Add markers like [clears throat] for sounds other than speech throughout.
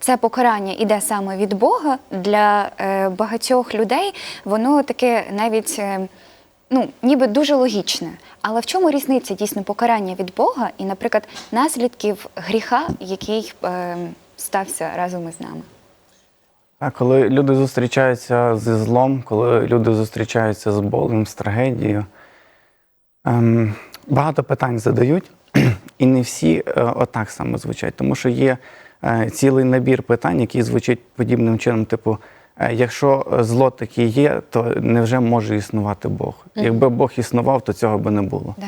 це покарання іде саме від Бога для е, багатьох людей, воно таке навіть е, ну, ніби дуже логічне. Але в чому різниця дійсно покарання від Бога і, наприклад, наслідків гріха, який е, стався разом із нами? А коли люди зустрічаються зі злом, коли люди зустрічаються з болем, з трагедією, ем, багато питань задають, [clears throat] і не всі е, отак саме звучать. Тому що є цілий набір питань, які звучать подібним чином, типу. е, Якщо зло таке є, то невже може існувати Бог? Якби Бог існував, то цього би не було. Да.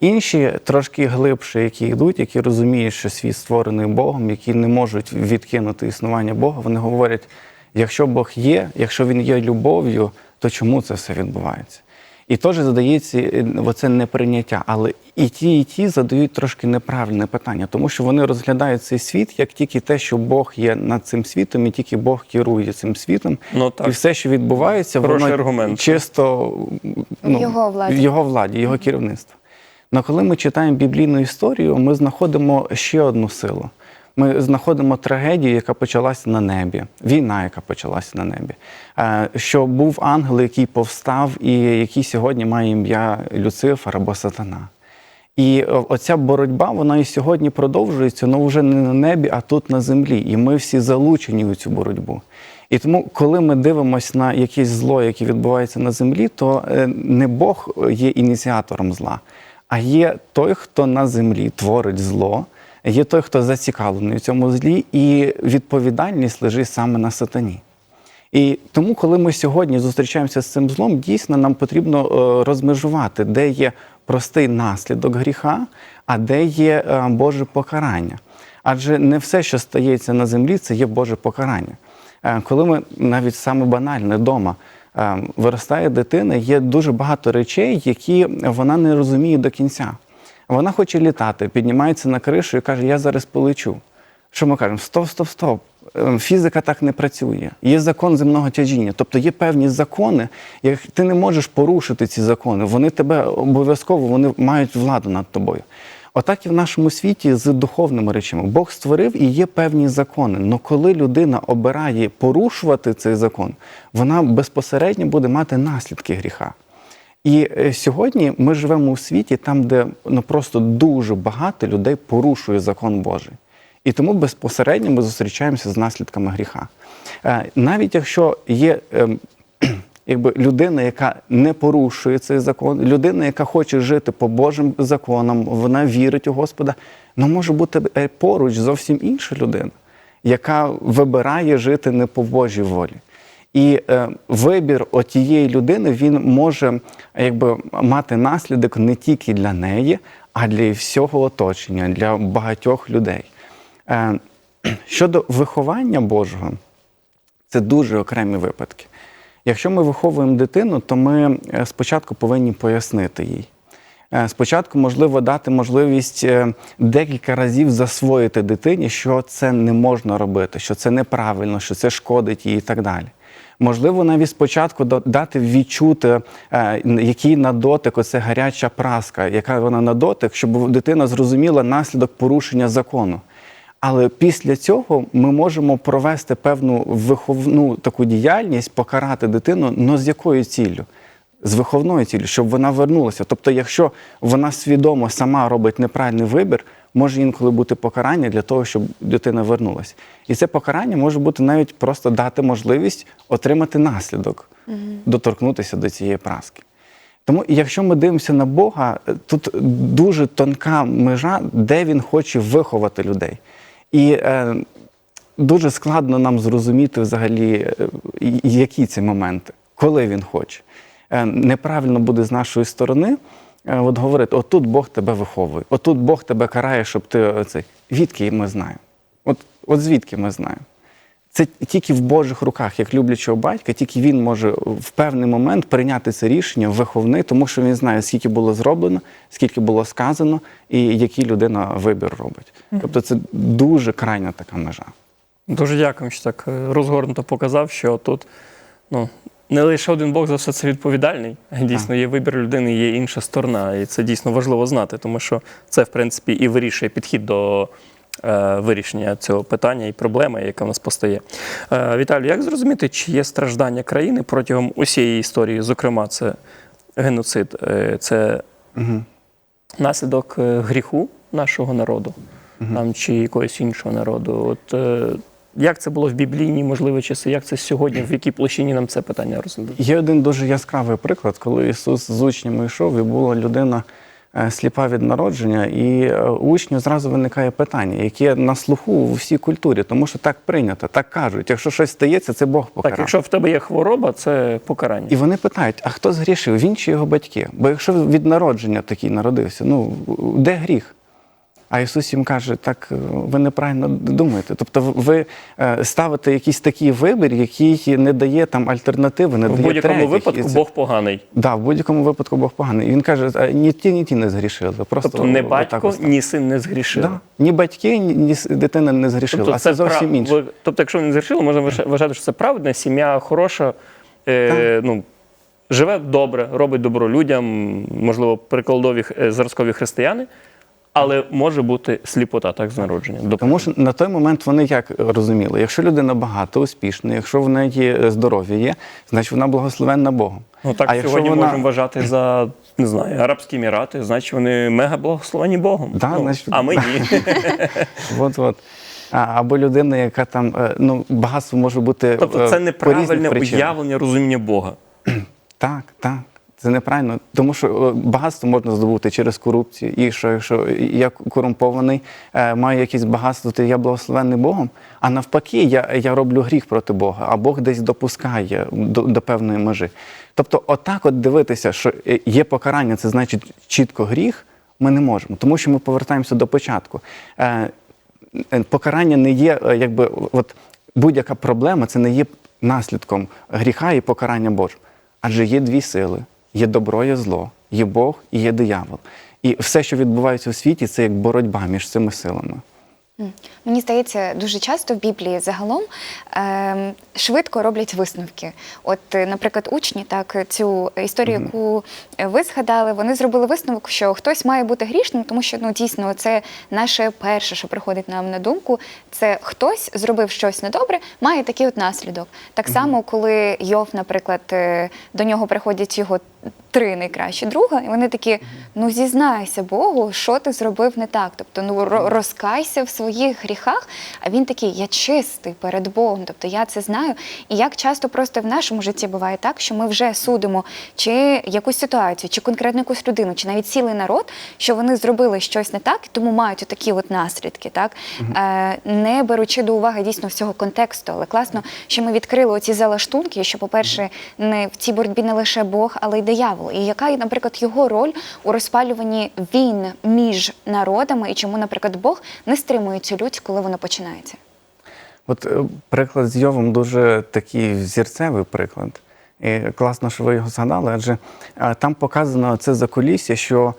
Інші трошки глибше, які йдуть, які розуміють, що світ створений Богом, які не можуть відкинути існування Бога, вони говорять: якщо Бог є, якщо він є любов'ю, то чому це все відбувається? І теж задається е, оце неприйняття. Але і ті, і ті задають трошки неправильне питання, тому що вони розглядають цей світ як тільки те, що Бог є над цим світом, і тільки Бог керує цим світом. Ну, так. І все, що відбувається, Хороший воно аргумент. чисто ну, В його владі. в його владі, його керівництво. Але коли ми читаємо біблійну історію, ми знаходимо ще одну силу. Ми знаходимо трагедію, яка почалася на небі, війна, яка почалася на небі. Е, Що був ангел, який повстав, і який сьогодні має ім'я Люцифер або Сатана. І оця боротьба, вона і сьогодні продовжується, але вже не на небі, а тут на землі. І ми всі залучені у цю боротьбу. І тому, коли ми дивимося на якесь зло, яке відбувається на землі, то е, не Бог є ініціатором зла, а є той, хто на землі творить зло, є той, хто зацікавлений в цьому злі, і відповідальність лежить саме на сатані. І тому, коли ми сьогодні зустрічаємося з цим злом, дійсно нам потрібно е, розмежувати, де є простий наслідок гріха, а де є е, Боже покарання. Адже не все, що стається на землі, це є Боже покарання. Е, Коли ми навіть саме банальне вдома виростає дитина, є дуже багато речей, які вона не розуміє до кінця. Вона хоче літати, піднімається на кришу і каже: Я зараз полечу. Що ми кажемо? Стоп, стоп, стоп. Е, Фізика так не працює. Є закон земного тяжіння. Тобто є певні закони, як ти не можеш порушити ці закони. Вони тебе обов'язково вони мають владу над тобою. Отак і в нашому світі з духовними речами. Бог створив і є певні закони. Але коли людина обирає порушувати цей закон, вона безпосередньо буде мати наслідки гріха. І е, сьогодні ми живемо у світі, там, де ну просто дуже багато людей порушує закон Божий. І тому безпосередньо ми зустрічаємося з наслідками гріха. Е, Навіть якщо є ем, [clears throat] якби людина, яка не порушує цей закон, людина, яка хоче жити по Божим законам, вона вірить у Господа, але може бути е, поруч зовсім інша людина, яка вибирає жити не по Божій волі. І е, вибір отієї людини він може якби мати наслідок не тільки для неї, а для всього оточення, для багатьох людей. Е, [clears throat] щодо виховання Божого, це дуже окремі випадки. Якщо ми виховуємо дитину, то ми е, спочатку повинні пояснити їй. Е, Спочатку, можливо, дати можливість е, декілька разів засвоїти дитині, що це не можна робити, що це неправильно, що це шкодить їй і так далі. Можливо, навіть спочатку да- дати відчути, е, який на дотик оце гаряча праска, яка вона на дотик, щоб дитина зрозуміла наслідок порушення закону. Але після цього ми можемо провести певну виховну таку діяльність, покарати дитину, але з якою ціллю? З виховною ціллю, щоб вона вернулася. Тобто, якщо вона свідомо сама робить неправильний вибір, може інколи бути покарання для того, щоб дитина вернулася. І це покарання може бути навіть просто дати можливість отримати наслідок, доторкнутися до цієї праски. Тому, якщо ми дивимося на Бога, е, тут дуже тонка межа, де він хоче виховати людей. І е, дуже складно нам зрозуміти взагалі, е, які ці моменти, коли він хоче. Е, неправильно буде з нашої сторони от говорити: отут Бог тебе виховує, отут Бог тебе карає, щоб ти е, цей. Відки ми знаємо? От, от звідки ми знаємо? Це тільки в Божих руках, як люблячого батька, тільки він може в певний момент прийняти це рішення виховний, тому що він знає, скільки було зроблено, скільки було сказано, і який людина вибір робить. Тобто це дуже крайня така межа. Дуже дякую, що так е, розгорнуто показав, що тут ну, не лише один Бог за все це відповідальний. Дійсно, є вибір людини, є інша сторона. І це дійсно важливо знати, тому що це, в принципі, і вирішує підхід до е, вирішення цього питання і проблеми, яка в нас постає. Е, Віталій, як зрозуміти, чи є страждання країни протягом усієї історії? Зокрема, це геноцид, е, це Угу. наслідок е, гріху нашого народу там, чи якогось іншого народу. От е, як це було в біблійні, можливо, часи, як це сьогодні, в якій площині нам це питання розглядати? Є один дуже яскравий приклад, коли Ісус з учнями йшов, і була людина е, сліпа від народження, і е, у учнів зразу виникає питання, яке на слуху у всій культурі, тому що так прийнято, так кажуть. Якщо щось стається, це Бог покарав. Так, якщо в тебе є хвороба, це покарання. І вони питають: а хто згрішив? Він чи його батьки? Бо якщо від народження такий народився, ну де гріх? А Ісус їм каже, так е, ви неправильно думаєте. Тобто ви е, ставите якийсь такий вибір, який не дає там альтернативи, не В дає будь-якому випадку це- Бог поганий. Да, в будь-якому випадку Бог поганий. І він каже, ні ті, ні ті не згрішили. Просто Тобто не батько, ні син не згрішили. Да. Ні батьки, ні, дитина не згрішила. Тобто, а це, зовсім прав- інше. Тобто, якщо не згрішили, можна вважати, що це праведна сім'я, хороша, е, ну, живе добре, робить добро людям, можливо, прикладові е, зразкові християни, але може бути сліпота так з народження. До Тому що на той момент вони як розуміли, якщо людина багата, успішна, якщо в неї е, здоров'я є, значить вона благословенна Богом. Ну так а якщо сьогодні вона- можемо вважати за не знаю, Арабські Емірати, значить вони мега благословені Богом. Да, ну, значить- а ми ні. [laughs] От, от. А, або людина, яка там, е, ну, багатство може бути. Тобто е, це неправильне уявлення розуміння Бога. Так, так. Це неправильно, тому що е, багатство можна здобути через корупцію. І що якщо я корумпований, е, маю якесь багатство, то я благословенний Богом. А навпаки, я, я роблю гріх проти Бога, а Бог десь допускає до, до певної межі. Тобто, отак, от дивитися, що е, є покарання, це значить чітко гріх. Ми не можемо, тому що ми повертаємося до початку. Покарання не є, якби от будь-яка проблема, це не є наслідком гріха і покарання Божого. Адже є дві сили: є добро, є зло, є Бог і є диявол. І все, що відбувається у світі, це як боротьба між цими силами. Мені здається, дуже часто в Біблії загалом ем, швидко роблять висновки. От, е, наприклад, учні, так цю історію, яку е, ви згадали, вони зробили висновок, що хтось має бути грішним, тому що ну дійсно це наше перше, що приходить нам на думку. Це хтось зробив щось недобре, має такий от наслідок. Так само, коли Йов, наприклад, е, до нього приходять його три найкращі друга, і вони такі: ну зізнайся Богу, що ти зробив не так. Тобто, ну розкайся в своїх гріхах. А він такий, я чистий перед Богом. Тобто я це знаю. І як часто просто в нашому житті буває так, що ми вже судимо чи якусь ситуацію, чи конкретно якусь людину, чи навіть цілий народ, що вони зробили щось не так, тому мають такі от наслідки, так е, не беручи до уваги дійсно всього контексту. Але класно, що ми відкрили оці залаштунки, що, по-перше, не в цій боротьбі не лише Бог, але й диявол. І яка, наприклад, його роль у розпалюванні війн між народами, і чому, наприклад, Бог не стримує цю лють, коли вона починається? От е, приклад з Йовом дуже такий взірцевий приклад. І класно, що ви його згадали, адже е, там показано це закулісся, що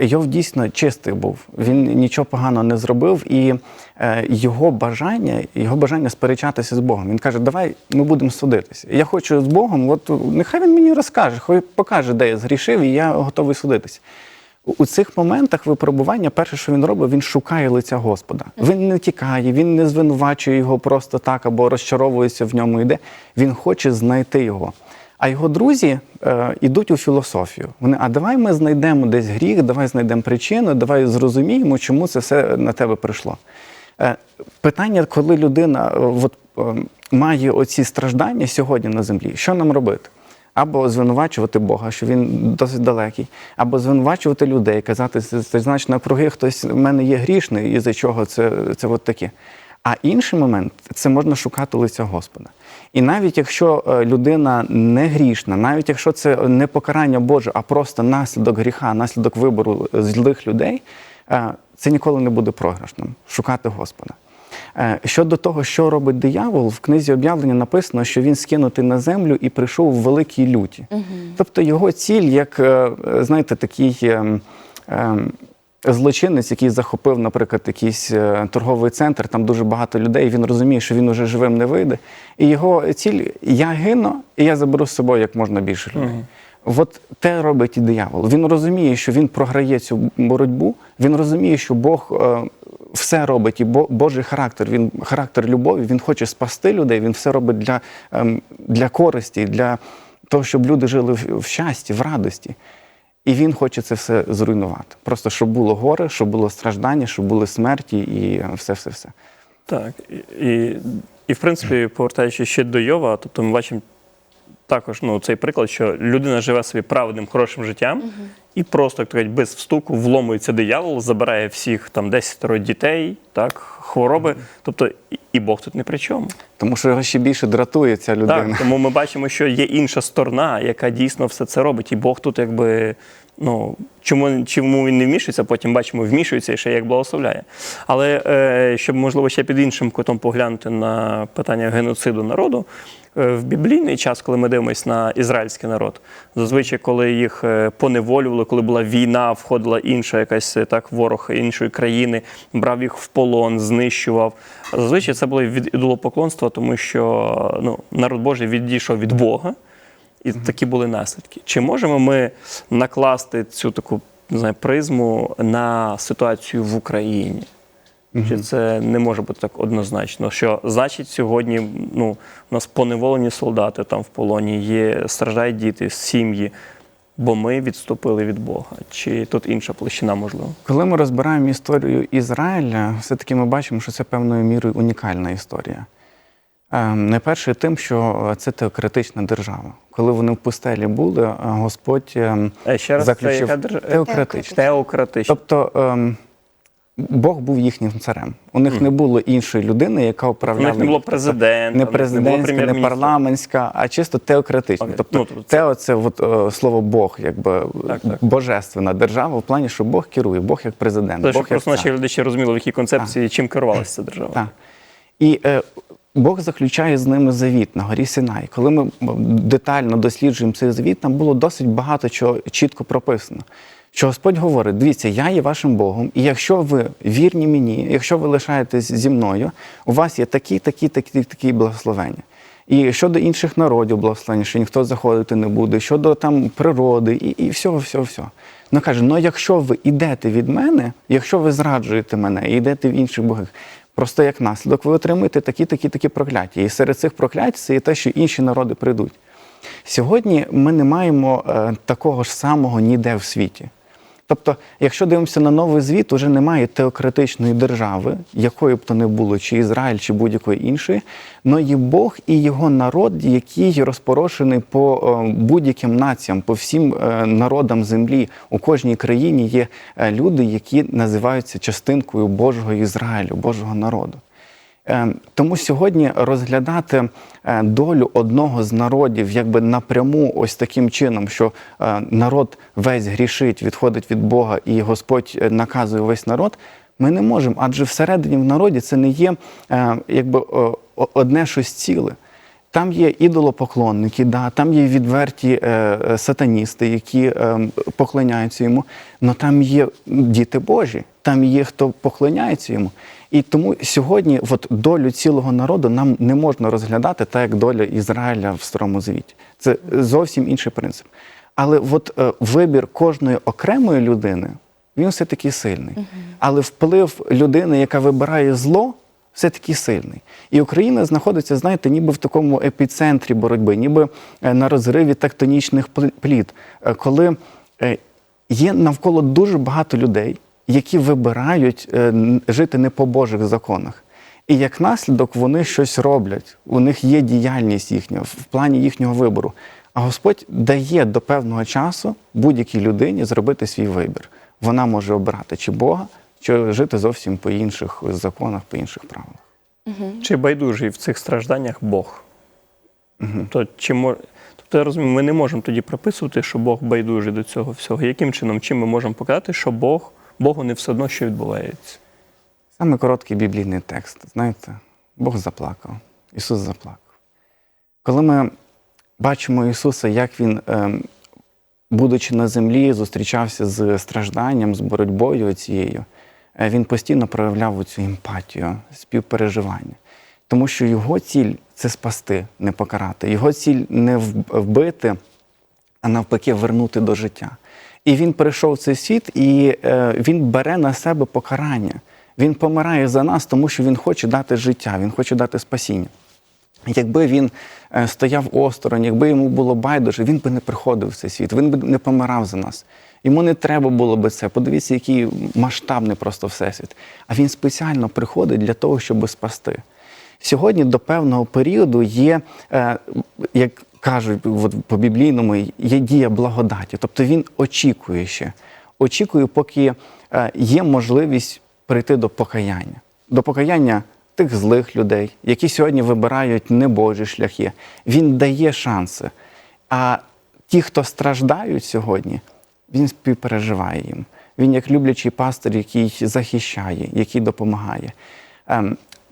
Йов дійсно чистий був. Він нічого поганого не зробив, і е, його бажання, його бажання сперечатися з Богом. Він каже: Давай ми будемо судитися. Я хочу з Богом, от нехай він мені розкаже, хай покаже, де я згрішив, і я готовий судитися. У- У цих моментах випробування, перше, що він робить, він шукає лиця Господа. Він не тікає, він не звинувачує його просто так або розчаровується в ньому. Йде. Він хоче знайти його. А його друзі е, йдуть у філософію. Вони, а давай ми знайдемо десь гріх, давай знайдемо причину, давай зрозуміємо, чому це все на тебе прийшло. Е, питання, коли людина е, от, е, має оці страждання сьогодні на землі, що нам робити? Або звинувачувати Бога, що він досить далекий, або звинувачувати людей, казати, це, це значить навкруги хтось в мене є грішний, і за чого це, це от таке. А інший момент це можна шукати лиця Господа. І навіть якщо е, людина не грішна, навіть якщо це не покарання Боже, а просто наслідок гріха, наслідок вибору злих людей, е, це ніколи не буде програшним шукати Господа. Е, Щодо того, що робить диявол, в книзі об'явлення написано, що він скинутий на землю і прийшов в великій люті. Тобто його ціль, як знаєте, такий ем, ем, злочинець, який захопив, наприклад, якийсь е, торговий центр, там дуже багато людей. Він розуміє, що він уже живим не вийде. І його ціль я гину, і я заберу з собою як можна більше людей. От те робить і диявол. Він розуміє, що він програє цю боротьбу. Він розуміє, що Бог е, все робить, і Божий характер, він характер любові, він хоче спасти людей, він все робить для, ем, для користі, для того, щоб люди жили в щасті, в радості. І він хоче це все зруйнувати. Просто щоб було горе, щоб було страждання, щоб були смерті і все-все-все. Так. І, і, і в принципі, повертаючись ще до Йова, тобто ми бачимо також ну, цей приклад, що людина живе собі праведним, хорошим життям, і просто, як кажуть, без встуку вломується диявол, забирає всіх там 10 дітей, так, хвороби. Тобто, і, і Бог тут не при чому. Тому що його ще більше дратує ця людина. Так, тому ми бачимо, що є інша сторона, яка дійсно все це робить. І Бог тут якби. Ну, чому, чому він не вмішується, потім бачимо, вмішується і ще як благословляє. Але е, щоб, можливо, ще під іншим кутом поглянути на питання геноциду народу, е, в біблійний час, коли ми дивимося на ізраїльський народ, зазвичай, коли їх е, поневолювали, коли була війна, входила інша якась е, так ворог іншої країни, брав їх в полон, знищував. Зазвичай це було від ідолопоклонства, тому що ну, народ Божий відійшов від Бога. І такі були наслідки. Чи можемо ми накласти цю таку не знаю, призму на ситуацію в Україні? Чи це не може бути так однозначно? Що значить сьогодні ну, у нас поневолені солдати там в полоні, є, страждають діти, сім'ї, бо ми відступили від Бога? Чи тут інша площина можливо? Коли ми розбираємо історію Ізраїля, все-таки ми бачимо, що це певною мірою унікальна історія. Ем, Найперше тим, що це теократична держава. Коли вони в пустелі були, е, Господь Е, Ще раз, заключив це яка держава? теократична. Теократична. Тобто Бог був їхнім царем. У них не було іншої людини, яка У них не було їм. президента, не у них не було президентська, не парламентська, а чисто теократична. Окей. Тобто, Ну, тобто тео це от, е, слово Бог, якби Так, так. божественна держава в плані, що Бог керує, Бог як президент, Те, Бог щоб як просто цар. наші глядачі розуміли, в якій концепції чим керувалася ця держава. Так. І е, Бог заключає з ними завіт на горі Синай. Коли ми детально досліджуємо цей завіт, там було досить багато чого чітко прописано. Що Господь говорить: дивіться, я є вашим Богом, і якщо ви вірні мені, якщо ви лишаєтесь зі мною, у вас є такі, такі, такі, такі благословення. І щодо інших народів благословення, що ніхто заходити не буде, щодо там природи і, і всього, всього, всього. Ну каже: ну якщо ви йдете від мене, якщо ви зраджуєте мене і йдете в інших богів, просто як наслідок, ви отримуєте такі, такі, такі прокляття. І серед цих проклять це є те, що інші народи прийдуть. Сьогодні ми не маємо е, такого ж самого ніде в світі. Тобто, якщо дивимося на новий звіт, уже немає теократичної держави, якою б то не було, чи Ізраїль, чи будь-якої іншої, але є Бог і його народ, який розпорошений по е, будь-яким націям, по всім е, народам землі. У кожній країні є е, люди, які називаються частинкою Божого Ізраїлю, Божого народу. Е, Тому сьогодні розглядати е, долю одного з народів якби напряму, ось таким чином, що е, народ весь грішить, відходить від Бога, і Господь наказує весь народ. Ми не можемо, адже всередині в народі це не є якби одне щось ціле. Там є ідолопоклонники, да, там є відверті е, сатаністи, які е, поклоняються йому. але там є діти Божі, там є хто поклоняється йому. І тому сьогодні от, долю цілого народу нам не можна розглядати так, як доля Ізраїля в Старому Звіті. Це зовсім інший принцип. Але от е, вибір кожної окремої людини, він все таки сильний. Але вплив людини, яка вибирає зло, все таки сильний. І Україна знаходиться, знаєте, ніби в такому епіцентрі боротьби, ніби е, на розриві тектонічних пл- пліт, е, коли є навколо дуже багато людей, які вибирають е, жити не по Божих законах. І як наслідок вони щось роблять, у них є діяльність їхня в плані їхнього вибору. А Господь дає до певного часу будь-якій людині зробити свій вибір. Вона може обирати чи Бога, чи жити зовсім по інших законах, по інших правилах. Чи байдужий в цих стражданнях Бог? То, чи мож... Тобто я розумію, ми не можемо тоді прописувати, що Бог байдужий до цього всього. Яким чином? Чим ми можемо показати, що Бог, Богу не все одно, що відбувається? Саме короткий біблійний текст. Знаєте, Бог заплакав, Ісус заплакав. Коли ми бачимо Ісуса, як Він, ем, будучи на землі, зустрічався з стражданням, з боротьбою цією, е, Він постійно проявляв цю емпатію, співпереживання. Тому що його ціль це спасти, не покарати. Його ціль не вбити, а навпаки, вернути до життя. І він прийшов в цей світ, і е, він бере на себе покарання. Він помирає за нас, тому що Він хоче дати життя, Він хоче дати спасіння. Якби він е, стояв осторонь, якби йому було байдуже, він би не приходив в цей світ, він би не помирав за нас. Йому не треба було би це. Подивіться, який масштабний просто всесвіт. А він спеціально приходить для того, щоб спасти. Сьогодні до певного періоду є, е, як кажуть по біблійному, є дія благодаті. Тобто він очікує ще, очікує, поки е, є можливість прийти до покаяння. До покаяння тих злих людей, які сьогодні вибирають небожі шляхи. Він дає шанси. А ті, хто страждають сьогодні, він співпереживає їм. Він як люблячий пастир, який захищає, який допомагає.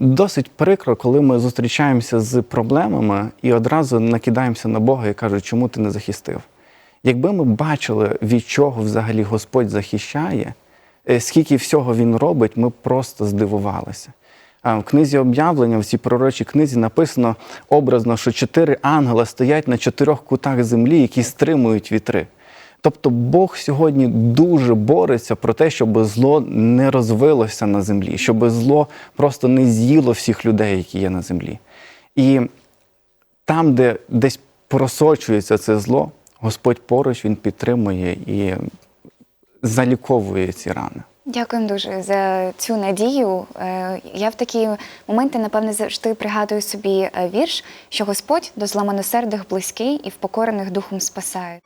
Досить прикро, коли ми зустрічаємося з проблемами і одразу накидаємося на Бога і кажуть, чому ти не захистив. Якби ми бачили, від чого взагалі Господь захищає, е, скільки всього Він робить, ми просто здивувалися. В книзі об'явлення, в цій пророчій книзі написано образно, що чотири ангела стоять на чотирьох кутах землі, які стримують вітри. Тобто Бог сьогодні дуже бореться про те, щоб зло не розвилося на землі, щоб зло просто не з'їло всіх людей, які є на землі. І там, де десь просочується це зло, Господь поруч він підтримує і заліковує ці рани. Дякуємо дуже за цю надію. Е, Я в такі моменти, напевне, завжди пригадую собі е, вірш, що Господь до зламаносердих близький і впокорених духом спасає.